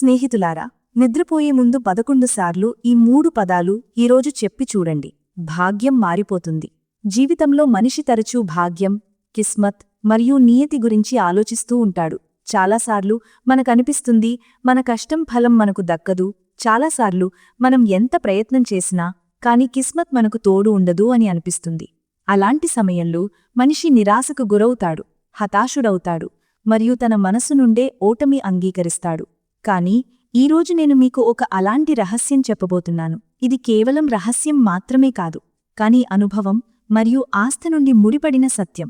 స్నేహితులారా నిద్రపోయే ముందు పదకొండు సార్లు ఈ మూడు పదాలు ఈరోజు చెప్పి చూడండి. భాగ్యం మారిపోతుంది. జీవితంలో మనిషి తరచూ భాగ్యం కిస్మత్ మరియు నియతి గురించి ఆలోచిస్తూ ఉంటాడు. చాలాసార్లు మనకనిపిస్తుంది మన కష్టం ఫలం మనకు దక్కదు. చాలాసార్లు మనం ఎంత ప్రయత్నం చేసినా కాని కిస్మత్ మనకు తోడు ఉండదు అని అనిపిస్తుంది. అలాంటి సమయంలో మనిషి నిరాశకు గురవుతాడు హతాశుడవుతాడు మరియు తన మనసు నుండే ఓటమి అంగీకరిస్తాడు. కాని ఈరోజు నేను మీకు ఒక అలాంటి రహస్యం చెప్పబోతున్నాను. ఇది కేవలం రహస్యం మాత్రమే కాదు కానీ అనుభవం మరియు ఆస్థ నుండి ముడిపడిన సత్యం.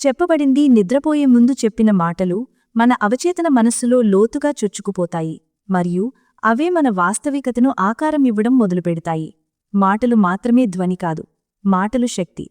చెప్పబడింది నిద్రపోయే ముందు చెప్పిన మాటలు మన అవచేతన మనస్సులో లోతుగా చొచ్చుకుపోతాయి మరియు అవే మన వాస్తవికతను ఆకారం ఇవ్వడం మొదలుపెడతాయి. మాటలు మాత్రమే ధ్వని కాదు మాటలు శక్తి.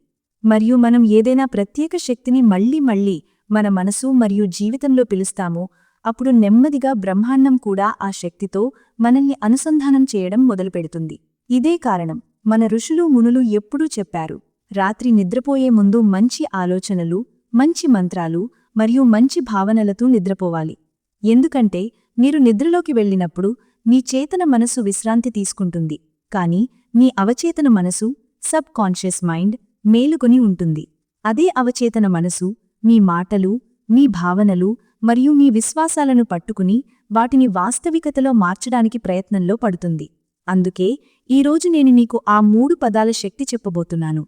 మరియు మనం ఏదైనా ప్రత్యేక శక్తిని మళ్ళీ మళ్ళీ మన మనసు మరియు జీవితంలో పిలుస్తామో అప్పుడు నెమ్మదిగా బ్రహ్మాండం కూడా ఆ శక్తితో మనల్ని అనుసంధానం చేయడం మొదలుపెడుతుంది. ఇదే కారణం. మన ఋషులు మునులు ఎప్పుడూ చెప్పారు రాత్రి నిద్రపోయే ముందు మంచి ఆలోచనలు మంచి మంత్రాలు మరియు మంచి భావనలతో నిద్రపోవాలి. ఎందుకంటే మీరు నిద్రలోకి వెళ్ళినప్పుడు మీ చేతన మనసు విశ్రాంతి తీసుకుంటుంది. కాని మీ అవచేతన మనసు సబ్ కాన్షియస్ మైండ్ మేలుకొని ఉంటుంది. అదే అవచేతన మనసు మీ మాటలు మీ భావనలు మరియు మీ విశ్వాసాలను పట్టుకుని వాటిని వాస్తవికతలో మార్చడానికి ప్రయత్నంలో పడుతుంది. అందుకే ఈరోజు నేను మీకు ఆ మూడు పదాల శక్తి చెప్పబోతున్నాను.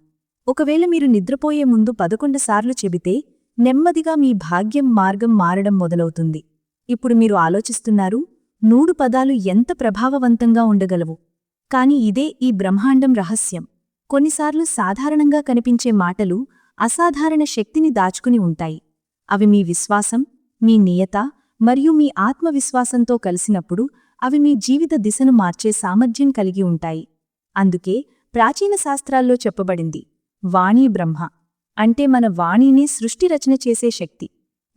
ఒకవేళ మీరు నిద్రపోయే ముందు పదకొండు సార్లు చెబితే నెమ్మదిగా మీ భాగ్యం మార్గం మారడం మొదలవుతుంది. ఇప్పుడు మీరు ఆలోచిస్తున్నారు మూడు పదాలు ఎంత ప్రభావవంతంగా ఉండగలవు. కాని ఇదే ఈ బ్రహ్మాండం రహస్యం. కొన్నిసార్లు సాధారణంగా కనిపించే మాటలు అసాధారణ శక్తిని దాచుకుని ఉంటాయి. అవి మీ విశ్వాసం మీ నియత మరియు మీ ఆత్మవిశ్వాసంతో కలిసినప్పుడు అవి మీ జీవిత దిశను మార్చే సామర్థ్యం కలిగి ఉంటాయి. అందుకే ప్రాచీన శాస్త్రాల్లో చెప్పబడింది వాణీ బ్రహ్మ అంటే మన వాణిని సృష్టి రచన చేసే శక్తి.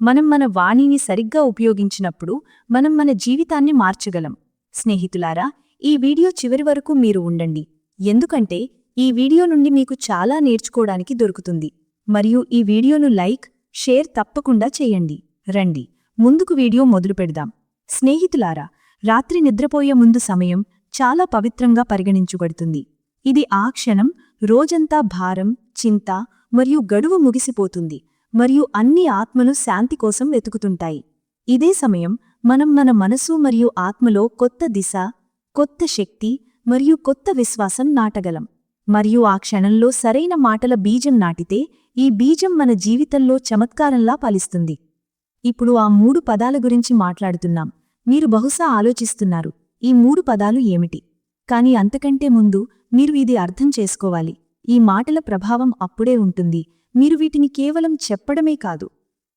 మనం మన వాణిని సరిగ్గా ఉపయోగించినప్పుడు మనం మన జీవితాన్ని మార్చగలం. స్నేహితులారా ఈ వీడియో చివరి వరకు మీరు ఉండండి. ఎందుకంటే ఈ వీడియో నుండి మీకు చాలా నేర్చుకోవడానికి దొరుకుతుంది. మరియు ఈ వీడియోను లైక్ షేర్ తప్పకుండా చేయండి. రండి. ముందుకు వీడియో మొదలు పెడదాం. స్నేహితులారా రాత్రి నిద్రపోయే ముందు సమయం చాలా పవిత్రంగా పరిగణించబడుతుంది. ఇది ఆ క్షణం రోజంతా భారం చింత మరియు గడువు ముగిసిపోతుంది మరియు అన్ని ఆత్మలు శాంతి కోసం వెతుకుతుంటాయి. ఇదే సమయం మనం మన మనసు మరియు ఆత్మలో కొత్త దిశ కొత్త శక్తి మరియు కొత్త విశ్వాసం నాటగలం. మరియు ఆ క్షణంలో సరైన మాటల బీజం నాటితే ఈ బీజం మన జీవితంలో చమత్కారంలా ఫలిస్తుంది. ఇప్పుడు ఆ మూడు పదాల గురించి మాట్లాడుతున్నాం. మీరు బహుశా ఆలోచిస్తున్నారు ఈ మూడు పదాలు ఏమిటి? కాని అంతకంటే ముందు మీరు ఇది అర్థం చేసుకోవాలి. ఈ మాటల ప్రభావం అప్పుడే ఉంటుంది. మీరు వీటిని కేవలం చెప్పడమే కాదు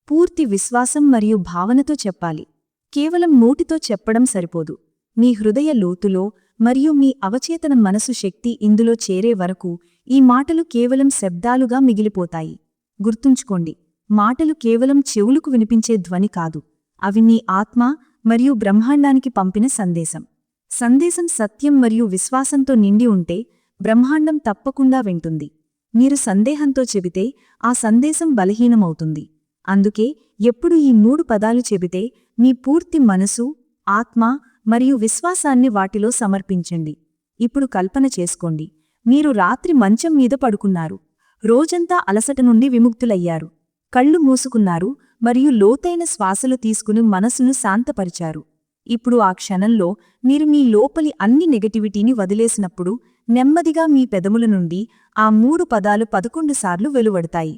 పూర్తి విశ్వాసం మరియు భావనతో చెప్పాలి. కేవలం నోటితో చెప్పడం సరిపోదు. మీ హృదయ లోతులో మరియు మీ అవచేతన మనసు శక్తి ఇందులో చేరే వరకు ఈ మాటలు కేవలం శబ్దాలుగా మిగిలిపోతాయి. గుర్తుంచుకోండి మాటలు కేవలం చెవులకు వినిపించే ధ్వని కాదు. అవి నీ ఆత్మ మరియు బ్రహ్మాండానికి పంపిన సందేశం. సందేశం సత్యం మరియు విశ్వాసంతో నిండి ఉంటే బ్రహ్మాండం తప్పకుండా వింటుంది. మీరు సందేహంతో చెబితే ఆ సందేశం బలహీనమవుతుంది. అందుకే ఎప్పుడు ఈ మూడు పదాలు చెబితే మీ పూర్తి మనసు ఆత్మ మరియు విశ్వాసాన్ని వాటిలో సమర్పించండి. ఇప్పుడు కల్పన చేసుకోండి. మీరు రాత్రి మంచం మీద పడుకున్నారు. రోజంతా అలసట నుండి విముక్తులయ్యారు. కళ్ళు మూసుకున్నారు మరియు లోతైన శ్వాసలు తీసుకుని మనసును శాంతపరిచారు. ఇప్పుడు ఆ క్షణంలో మీరు మీ లోపలి అన్ని నెగటివిటీని వదిలేసినప్పుడు నెమ్మదిగా మీ పెదముల నుండి ఆ మూడు పదాలు పదకొండు సార్లు వెలువడతాయి.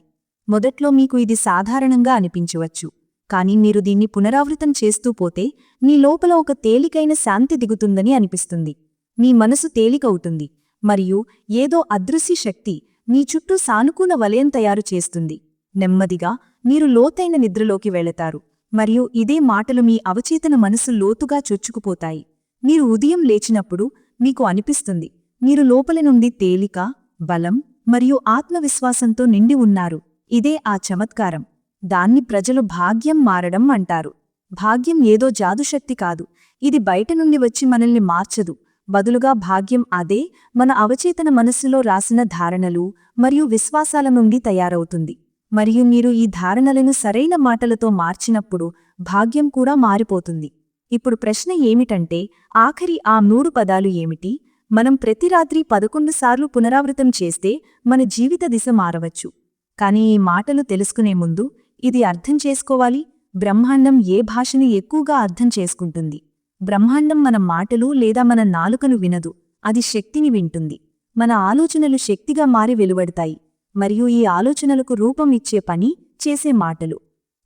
మొదట్లో మీకు ఇది సాధారణంగా అనిపించవచ్చు. కాని మీరు దీన్ని పునరావృతం చేస్తూ పోతే మీ లోపల ఒక తేలికైన శాంతి దిగుతుందని అనిపిస్తుంది. మీ మనసు తేలికవుతుంది మరియు ఏదో అదృశ్య శక్తి మీ చుట్టూ సానుకూల వలయం తయారు చేస్తుంది. నెమ్మదిగా మీరు లోతైన నిద్రలోకి వెళతారు. మరియు ఇదే మాటలు మీ అవచేతన మనసు లోతుగా చొచ్చుకుపోతాయి. మీరు ఉదయం లేచినప్పుడు మీకు అనిపిస్తుంది మీరు లోపలి నుండి తేలిక బలం మరియు ఆత్మవిశ్వాసంతో నిండి ఉన్నారు. ఇదే ఆ చమత్కారం. దాన్ని ప్రజలు భాగ్యం మారడం అంటారు. భాగ్యం ఏదో జాదుశక్తి కాదు. ఇది బయట నుండి వచ్చి మనల్ని మార్చదు. బదులుగా భాగ్యం అదే మన అవచేతన మనస్సులో రాసిన ధారణలు మరియు విశ్వాసాల నుండి తయారవుతుంది. మరియు మీరు ఈ ధారణలను సరైన మాటలతో మార్చినప్పుడు భాగ్యం కూడా మారిపోతుంది. ఇప్పుడు ప్రశ్న ఏమిటంటే ఆఖరి ఆ మూడు పదాలు ఏమిటి? మనం ప్రతి రాత్రి పదకొండు సార్లు పునరావృతం చేస్తే మన జీవిత దిశ మారవచ్చు. కానీ ఈ మాటలు తెలుసుకునే ముందు ఇది అర్థం చేసుకోవాలి. బ్రహ్మాండం ఏ భాషని ఎక్కువగా అర్థం చేసుకుంటుంది? బ్రహ్మాండం మన మాటలు లేదా మన నాలుకను వినదు. అది శక్తిని వింటుంది. మన ఆలోచనలు శక్తిగా మారి వెలువడతాయి. మరియు ఈ ఆలోచనలకు రూపం ఇచ్చే పని చేసే మాటలు.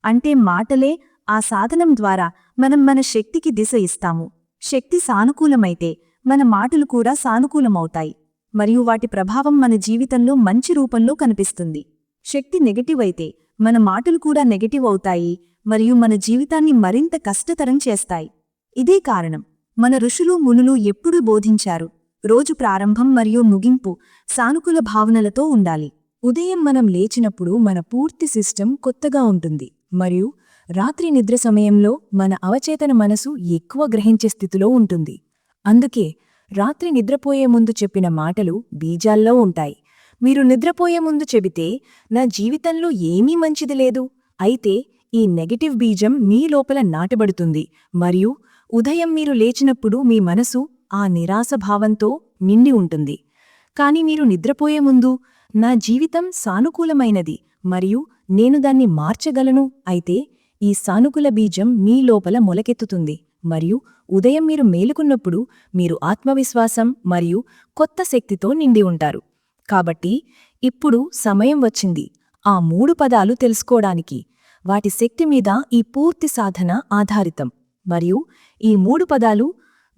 అంటే మాటలే ఆ సాధనం ద్వారా మనం మన శక్తికి దిశ ఇస్తాము. శక్తి సానుకూలమైతే మన మాటలు కూడా సానుకూలమవుతాయి. మరియు వాటి ప్రభావం మన జీవితంలో మంచి రూపంలో కనిపిస్తుంది. శక్తి నెగటివ్ అయితే మన మాటలు కూడా నెగటివ్ అవుతాయి మరియు మన జీవితాన్ని మరింత కష్టతరం చేస్తాయి. ఇదే కారణం. మన ఋషులు మునులు ఎప్పుడూ బోధించారు రోజు ప్రారంభం మరియు ముగింపు సానుకూల భావనలతో ఉండాలి. ఉదయం మనం లేచినప్పుడు మన పూర్తి సిస్టమ్ కొత్తగా ఉంటుంది. మరియు రాత్రి నిద్ర సమయంలో మన అవచేతన మనసు ఎక్కువ గ్రహించే స్థితిలో ఉంటుంది. అందుకే రాత్రి నిద్రపోయే ముందు చెప్పిన మాటలు బీజాల్లో ఉంటాయి. మీరు నిద్రపోయే ముందు చెబితే నా జీవితంలో ఏమీ మంచిది లేదు. అయితే ఈ నెగటివ్ బీజం మీ లోపల నాటబడుతుంది. మరియు ఉదయం మీరు లేచినప్పుడు మీ మనసు ఆ నిరాశ భావంతో నిండి ఉంటుంది. కాని మీరు నిద్రపోయే ముందు నా జీవితం సానుకూలమైనది మరియు నేను దాన్ని మార్చగలను. అయితే ఈ సానుకూల బీజం మీ లోపల మొలకెత్తుతుంది మరియు ఉదయం మీరు మేలుకున్నప్పుడు మీరు ఆత్మవిశ్వాసం మరియు కొత్త శక్తితో నిండి ఉంటారు. కాబట్టి ఇప్పుడు సమయం వచ్చింది ఆ మూడు పదాలు తెలుసుకోవడానికి. వాటి శక్తి మీద ఈ పూర్తి సాధన ఆధారితం మరియు ఈ మూడు పదాలు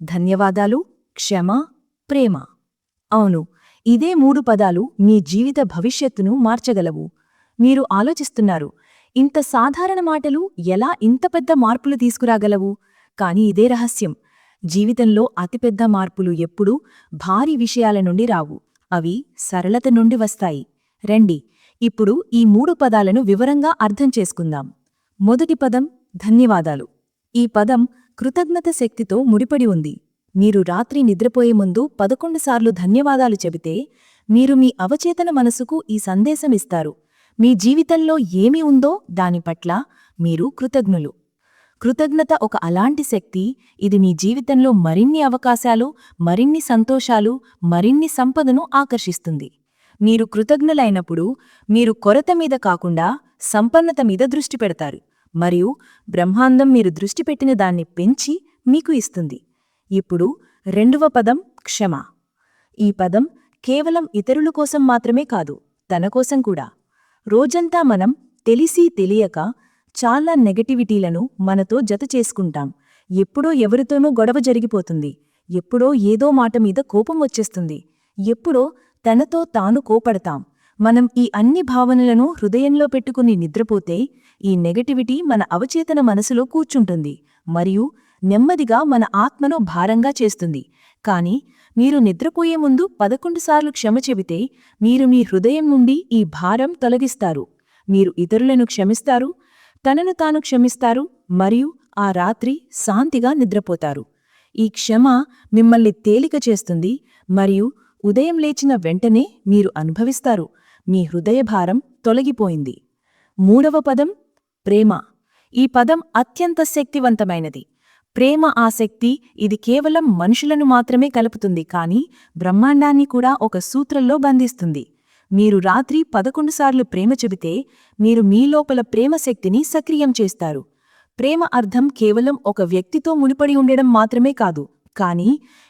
ధన్యవాదాలు క్షమ ప్రేమ. అవును ఇదే మూడు పదాలు మీ జీవిత భవిష్యత్తును మార్చగలవు. మీరు ఆలోచిస్తున్నారు ఇంత సాధారణ మాటలు ఎలా ఇంత పెద్ద మార్పులు తీసుకురాగలవు? కాని ఇదే రహస్యం జీవితంలో అతిపెద్ద మార్పులు ఎప్పుడూ భారీ విషయాల నుండి రావు అవి సరళత నుండి వస్తాయి. రండి ఇప్పుడు ఈ మూడు పదాలను వివరంగా అర్థం చేసుకుందాం. మొదటి పదం ధన్యవాదాలు. ఈ పదం కృతజ్ఞత శక్తితో ముడిపడి ఉంది. మీరు రాత్రి నిద్రపోయే ముందు పదకొండు సార్లు ధన్యవాదాలు చెబితే మీరు మీ అవచేతన మనసుకు ఈ సందేశం ఇస్తారు. మీ జీవితంలో ఏమి ఉందో దాని పట్ల మీరు కృతజ్ఞులు. కృతజ్ఞత ఒక అలాంటి శక్తి ఇది మీ జీవితంలో మరిన్ని అవకాశాలు మరిన్ని సంతోషాలు మరిన్ని సంపదను ఆకర్షిస్తుంది. మీరు కృతజ్ఞులైనప్పుడు మీరు కొరత మీద కాకుండా సంపన్నత మీద దృష్టి పెడతారు. మరియు బ్రహ్మాండం మీరు దృష్టి పెట్టిన దాన్ని పెంచి మీకు ఇస్తుంది. ఇప్పుడు రెండవ పదం క్షమ. ఈ పదం కేవలం ఇతరుల కోసం మాత్రమే కాదు తన కోసం కూడా. రోజంతా మనం తెలిసి తెలియక చాలా నెగటివిటీలను మనతో జత చేసుకుంటాం. ఎప్పుడో ఎవరితోనో గొడవ జరిగిపోతుంది. ఎప్పుడో ఏదో మాట మీద కోపం వచ్చేస్తుంది. ఎప్పుడో తనతో తాను కోపడతాం. మనం ఈ అన్ని భావనలను హృదయంలో పెట్టుకుని నిద్రపోతే ఈ నెగటివిటీ మన అవచేతన మనసులో కూర్చుంటుంది. మరియు నెమ్మదిగా మన ఆత్మను భారంగా చేస్తుంది. కాని మీరు నిద్రపోయే ముందు పదకొండు సార్లు క్షమ చెబితే మీరు మీ హృదయం నుండి ఈ భారం తొలగిస్తారు. మీరు ఇతరులను క్షమిస్తారు తనను తాను క్షమిస్తారు మరియు ఆ రాత్రి శాంతిగా నిద్రపోతారు. ఈ క్షమ మిమ్మల్ని తేలిక చేస్తుంది మరియు ఉదయం లేచిన వెంటనే మీరు అనుభవిస్తారు. మీ హృదయభారం తొలగిపోయింది. మూడవ పదం ప్రేమ. ఈ పదం అత్యంత శక్తివంతమైనది. ప్రేమ ఆసక్తి ఇది కేవలం మనుషులను మాత్రమే కలుపుతుంది కానీ బ్రహ్మాండాన్ని కూడా ఒక సూత్రంలో బంధిస్తుంది. మీరు రాత్రి పదకొండు సార్లు ప్రేమ చెబితే మీరు మీ లోపల ప్రేమ శక్తిని సక్రియం చేస్తారు. ప్రేమ అర్థం కేవలం ఒక వ్యక్తితో ముడిపడి ఉండడం మాత్రమే కాదు కానీ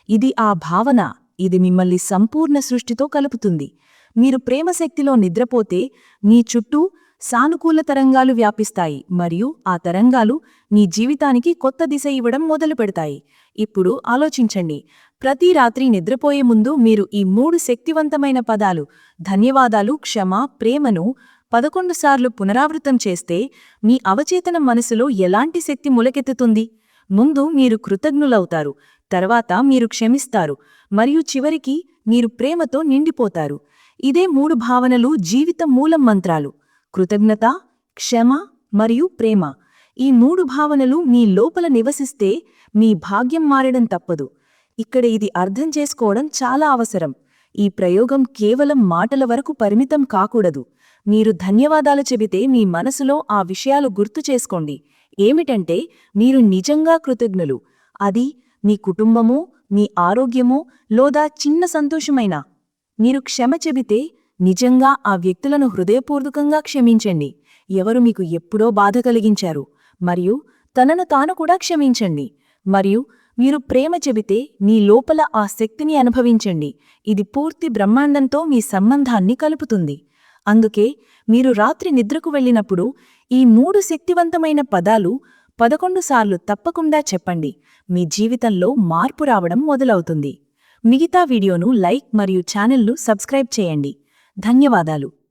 ఇది ఆ భావన ఇది మిమ్మల్ని సంపూర్ణ సృష్టితో కలుపుతుంది. మీరు ప్రేమశక్తిలో నిద్రపోతే మీ చుట్టూ సానుకూల తరంగాలు వ్యాపిస్తాయి మరియు ఆ తరంగాలు మీ జీవితానికి కొత్త దిశ ఇవ్వడం మొదలు పెడతాయి. ఇప్పుడు ఆలోచించండి. ప్రతి రాత్రి నిద్రపోయే ముందు మీరు ఈ మూడు శక్తివంతమైన పదాలు ధన్యవాదాలు క్షమ ప్రేమను పదకొండు సార్లు పునరావృతం చేస్తే మీ అవచేతన మనసులో ఎలాంటి శక్తి ములకెత్తుతుంది? ముందు మీరు కృతజ్ఞులవుతారు తర్వాత మీరు క్షమిస్తారు మరియు చివరికి మీరు ప్రేమతో నిండిపోతారు. ఇదే మూడు భావనలు జీవిత మూలం మంత్రాలు. కృతజ్ఞత క్షమ మరియు ప్రేమ. ఈ మూడు భావనలు మీ లోపల నివసిస్తే మీ భాగ్యం మారడం తప్పదు. ఇక్కడ ఇది అర్థం చేసుకోవడం చాలా అవసరం. ఈ ప్రయోగం కేవలం మాటల వరకు పరిమితం కాకూడదు. మీరు ధన్యవాదాలు చెబితే మీ మనసులో ఆ విషయాలు గుర్తు చేసుకోండి. ఏమిటంటే మీరు నిజంగా కృతజ్ఞులు. అది మీ కుటుంబము మీ ఆరోగ్యము లోదా చిన్న సంతోషమైనా. మీరు క్షమ చెబితే నిజంగా ఆ వ్యక్తులను హృదయపూర్వకంగా క్షమించండి. ఎవరు మీకు ఎప్పుడో బాధ కలిగించారు మరియు తనను తాను కూడా క్షమించండి. మరియు మీరు ప్రేమ చెబితే మీ లోపల ఆ శక్తిని అనుభవించండి. ఇది పూర్తి బ్రహ్మాండంతో మీ సంబంధాన్ని కలుపుతుంది. అందుకే మీరు రాత్రి నిద్రకు వెళ్ళినప్పుడు ఈ మూడు శక్తివంతమైన పదాలు పదకొండు సార్లు తప్పకుండా చెప్పండి. మీ జీవితంలో మార్పు రావడం మొదలవుతుంది. మిగతా వీడియోను లైక్ మరియు ఛానల్ను సబ్స్క్రైబ్ చేయండి. ధన్యవాదాలు.